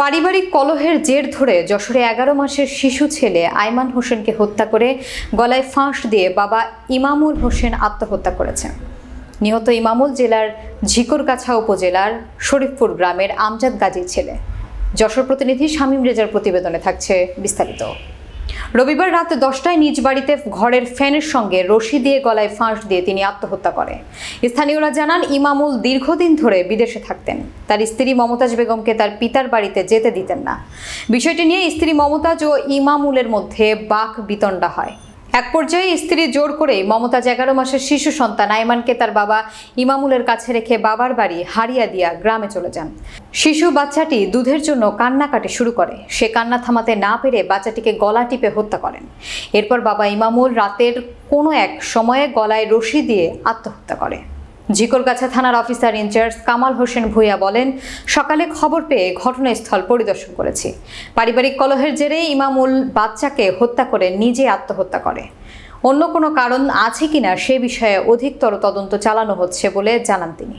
পারিবারিক কলহের জের ধরে যশোরে এগারো মাসের শিশু ছেলে আইমান হোসেনকে হত্যা করে গলায় ফাঁস দিয়ে বাবা ইমামুল হোসেন আত্মহত্যা করেছেন। নিহত ইমামুল জেলার ঝিকরগাছা উপজেলার শরীফপুর গ্রামের আমজাদ গাজীর ছেলে। যশোর প্রতিনিধি শামীম রেজার প্রতিবেদনে থাকছে বিস্তারিত। রবিবার রাত দশটায় নিজ বাড়িতে ঘরের ফ্যানের সঙ্গে রশি দিয়ে গলায় ফাঁস দিয়ে তিনি আত্মহত্যা করে স্থানীয়রা জানান, ইমামুল দীর্ঘদিন ধরে বিদেশে থাকতেন। তার স্ত্রী মমতাজ বেগমকে তার পিতার বাড়িতে যেতে দিতেন না। বিষয়টি নিয়ে স্ত্রী মমতাজ ও ইমামুলের মধ্যে বাক বিতণ্ডা হয়। এক পর্যায়ে স্ত্রী জোর করে মমতা এগারো মাসের শিশু সন্তান আইমানকে তার বাবা ইমামুলের কাছে রেখে বাবার বাড়ি হারিয়া দিয়া গ্রামে চলে যান। শিশু বাচ্চাটি দুধের জন্য কান্নাকাটি শুরু করে। সে কান্না থামাতে না পেরে বাচ্চাটিকে গলা টিপে হত্যা করেন। এরপর বাবা ইমামুল রাতের কোনো এক সময়ে গলায় রশি দিয়ে আত্মহত্যা করে। ঝিকরগাছা থানার officer in charge Kamal Hossain Bhuiyan বলেন, সকালে খবর পেয়ে ঘটনাস্থল পরিদর্শন করেছি। পারিবারিক কলহের জেরে ইমামুল বাচ্চাকে হত্যা করে নিজে আত্মহত্যা করে। অন্য কোনো কারণ আছে কিনা সে বিষয়ে অধিকতর তদন্ত চালানো হচ্ছে বলে জানান তিনি।